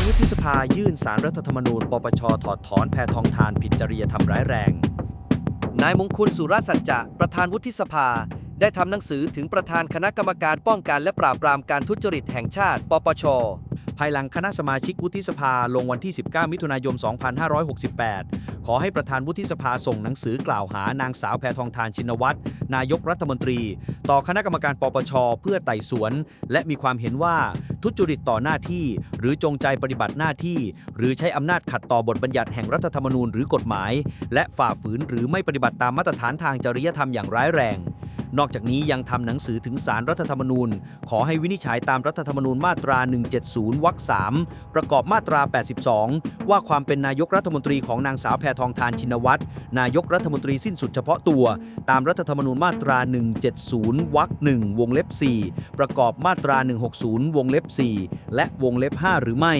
างวุฒิสภายื่นสารรัฐธรรมนูญ ปปช ถอดถอนแพทองทานผิดจริยธรรมร้ายแรง นายมงคลสุรสัจจะ ประธานวุฒิสภา ได้ทำหนังสือถึงประธานคณะกรรมการป้องกันและปราบปรามการทุจริตแห่งชาติ ปปช ภายหลังคณะสมาชิกวุฒิสภาลงวันที่ 19 มิถุนายน 2568 ขอให้ประธานวุฒิสภาส่งหนังสือกล่าวหานางสาวแพทองทานชินวัตรนายกรัฐมนตรี ต่อคณะกรรมการปปช เพื่อไต่สวน และมีความเห็นว่าทุจริตต่อหน้าที่ หรือจงใจปฏิบัติหน้าที่ หรือใช้อำนาจขัดต่อบทบัญญัติแห่งรัฐธรรมนูญหรือกฎหมาย และฝ่าฝืนหรือไม่ปฏิบัติตามมาตรฐานทางจริยธรรมอย่างร้ายแรง นอกจากนี้ยังทำหนังสือถึงสารรัฐธรรมนูญ ขอให้วินิจฉัยตามรัฐธรรมนูญมาตรา 170 วรรค3ประกอบมาตรา 82 ว่าความเป็นนายกรัฐมนตรีของนางสาวแพทองทานชินวัตรนายกรัฐมนตรีสิ้นสุดเฉพาะตัว ตามรัฐธรรมนูญมาตรา 170 วรรค1วงเล็บ 4 ประกอบมาตรา 160 วงเล็บ 4 และวงเล็บ 5 หรือไม่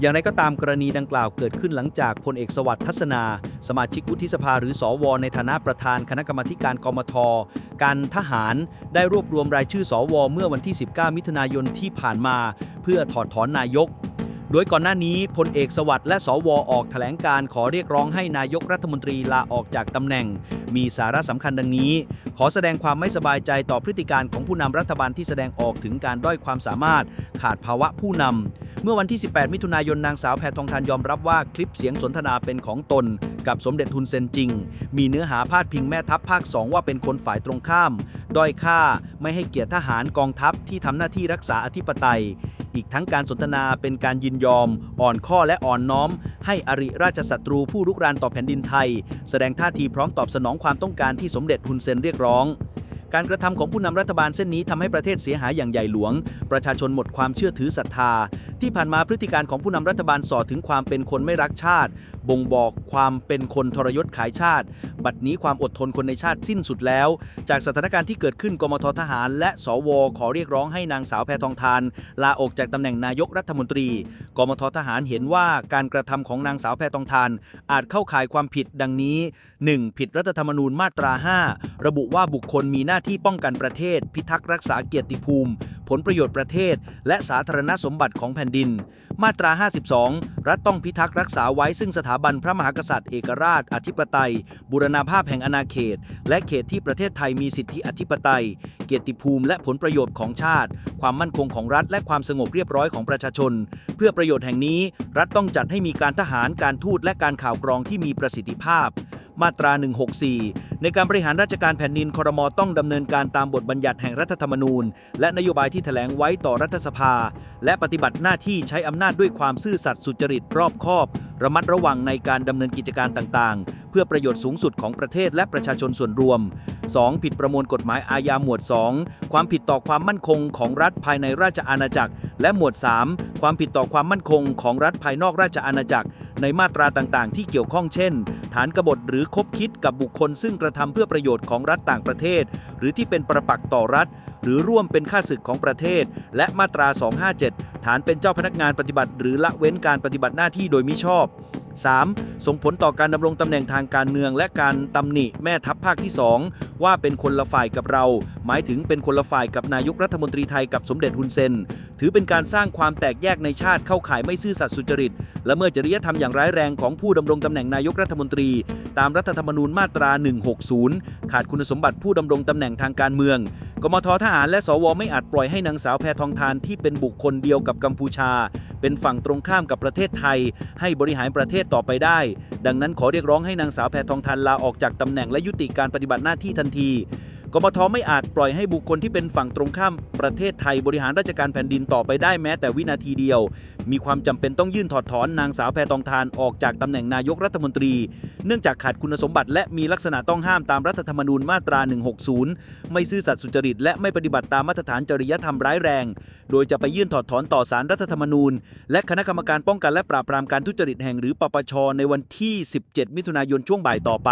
อย่างไรก็ตามกรณีดังกล่าวเกิดขึ้นหลังจากพลเอกสวัสดิ์ทัศนา สมาชิกวุฒิสภาหรือสวในฐานะประธานคณะกรรมการกมท การทหาร ได้รวบรวมรายชื่อสวเมื่อวันที่ 19 มิถุนายนที่ผ่านมา เพื่อถอดถอนนายก โดยก่อนหน้านี้พลเอกสวัสดิ์และสวออกแถลงการขอเรียกร้องให้นายกรัฐมนตรีลาออกจากตำแหน่ง มีสาระสำคัญดังนี้ ขอแสดงความไม่สบายใจต่อพฤติการของผู้นำรัฐบาลที่แสดงออกถึงการด้อยความสามารถ ขาดภาวะผู้นำ เมื่อวันที่ 18 มิถุนายนนางสาวแพทองทานยอมรับว่าคลิปเสียงสนทนาเป็นของตน กับสมเด็จทุนเซนจริง มีเนื้อหาพาดพิงแม่ทัพภาค 2 ว่าเป็นคนฝ่ายตรงข้าม ด้อยค่าไม่ให้เกียรติทหารกองทัพที่ทำหน้าที่รักษาอธิปไตย อีกทั้งการสนทนาเป็นการยินยอม อ่อนข้อและอ่อนน้อม ให้อริราชศัตรูผู้รุกรานต่อแผ่นดินไทย แสดงท่าทีพร้อมตอบสนองความต้องการที่สมเด็จฮุนเซนเรียกร้อง การกระทำของผู้นำรัฐบาลเส้นนี้ทำให้ประเทศเสียหายอย่างใหญ่หลวง ประชาชนหมดความเชื่อถือศรัทธา ที่ผ่านมาพฤติการของผู้นำรัฐบาลส่อถึงความเป็นคนไม่รักชาติ บ่งบอกความเป็นคนทรยศขายชาติ บัดนี้ความอดทนคนในชาติสิ้นสุดแล้ว จากสถานการณ์ที่เกิดขึ้นกมททหาร และสวขอเรียกร้องให้นางสาวแพทองทาน ลาออกจากตำแหน่งนายกรัฐมนตรี กมททหารเห็นว่าการกระทำของนางสาวแพทองทาน อาจเข้าข่ายความผิดดังนี้ 1. ผิดรัฐธรรมนูญมาตรา 5 ระบุว่าบุคคลมีหน้าที่ป้องกันประเทศ พิทักษ์รักษาเกียรติภูมิ ผลประโยชน์ประเทศ และสาธารณสมบัติของแผ่นดิน มาตรา 52 รัฐต้องพิทักษ์รักษาไว้ซึ่งสถาบันพระมหากษัตริย์เอกราช อธิปไตยบูรณาภาพแห่งอาณาเขต และเขตที่ประเทศไทยมีสิทธิอธิปไตย เกียรติภูมิ และผลประโยชน์ของชาติ ความมั่นคงของรัฐและความสงบเรียบร้อยของประชาชน เพื่อประโยชน์แห่งนี้ รัฐต้องจัดให้มีการทหารการทูตและการข่าวกรองที่มีประสิทธิภาพ มาตรา 164 ในการบริหารราชการแผ่นดินครมต้องดำเนินการตามบทบัญญัติแห่งรัฐธรรมนูญ และนโยบายที่แถลงไว้ต่อรัฐสภา และปฏิบัติหน้าที่ใช้อำนาจด้วยความซื่อสัตย์สุจริตรอบคอบ ระมัดระวังในการดำเนินกิจการต่างๆ เพื่อประโยชน์สูงสุดของประเทศและประชาชนส่วนรวม 2. ผิดประมวลกฎหมายอาญาหมวด 2 ความผิดต่อความมั่นคงของรัฐภายในราชอาณาจักร และหมวด 3 ความผิดต่อความมั่นคงของรัฐภายนอกราชอาณาจักร ในมาตราต่างๆ ที่เกี่ยวข้องเช่น ฐานกบฏหรือคบคิดกับบุคคลซึ่งกระทำเพื่อประโยชน์ของรัฐต่างประเทศ หรือที่เป็นประปักษ์ต่อรัฐ หรือร่วมเป็นข้าศึกของประเทศ และมาตรา 257 ฐานเป็นเจ้าพนักงานปฏิบัติ หรือละเว้นการปฏิบัติหน้าที่โดยมิชอบ 3. ส่งผลต่อการดำรงตำแหน่งทางการเมือง และการตำหนิแม่ทัพภาคที่ 2 ว่าเป็นคนละฝ่ายกับเรา หมายถึงเป็นคนละฝ่ายกับนายกรัฐมนตรีไทยกับสมเด็จฮุนเซน ถือเป็นการสร้างความแตกแยกในชาติเข้าข่ายไม่ซื่อสัตย์สุจริต และเมื่อจริยธรรมอย่างร้ายแรงของผู้ดำรงตำแหน่งนายกรัฐมนตรี ตามรัฐธรรมนูญมาตรา 160 ขาดคุณสมบัติผู้ดำรงตำแหน่งทางการเมืองกมททหารและสวไม่อาจปล่อยให้นางสาวแพทองทานที่เป็นบุคคลเดียวกับกัมพูชา เป็นฝั่งตรงข้ามกับประเทศไทย ให้บริหารประเทศต่อไปได้ ดังนั้นขอเรียกร้องให้นางสาวแพทองทานลาออกจากตำแหน่งและยุติการปฏิบัติหน้าที่ทันที กมทไม่อาจปล่อยให้บุคคลที่เป็นฝั่งตรงข้ามประเทศไทยบริหารราชการแผ่นดินต่อไปได้แม้แต่วินาทีเดียว มีความจำเป็นต้องยื่นถอดถอนนางสาวแพทองทานออกจากตำแหน่งนายกรัฐมนตรี เนื่องจากขาดคุณสมบัติ และมีลักษณะต้องห้ามตามรัฐธรรมนูญมาตรา 160 ไม่ซื่อสัตย์สุจริต และไม่ปฏิบัติตามมาตรฐานจริยธรรมร้ายแรง โดยจะไปยื่นถอดถอนต่อสารรัฐธรรมนูญ และคณะกรรมการป้องกันและปราบปรามการทุจริตแห่งหรือปปชในวันที่ 17 มิถุนายนช่วงบ่ายต่อไป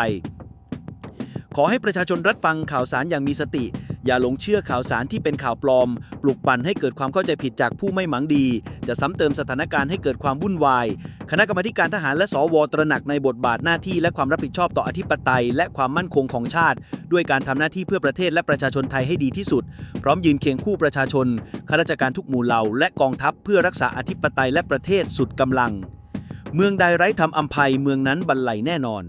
ขอให้ประชาชนรับฟังข่าวสารอย่างมีสติ อย่าหลงเชื่อข่าวสารที่เป็นข่าวปลอม ปลุกปั่นให้เกิดความเข้าใจผิดจากผู้ไม่หมังดี จะซ้ำเติมสถานการณ์ให้เกิดความวุ่นวาย คณะกรรมาธิการทหารและสวตระหนักในบทบาทหน้าที่และความรับผิดชอบต่ออธิปไตย และความมั่นคงของชาติ ด้วยการทำหน้าที่เพื่อประเทศและประชาชนไทยให้ดีที่สุด พร้อมยืนเคียงคู่ประชาชนข้าราชการทุกหมู่เหล่า และกองทัพเพื่อรักษาอธิปไตยและประเทศสุดกำลัง เมืองใดไร้ธรรมอัมภัยเมืองนั้นบรรลัยแน่นอน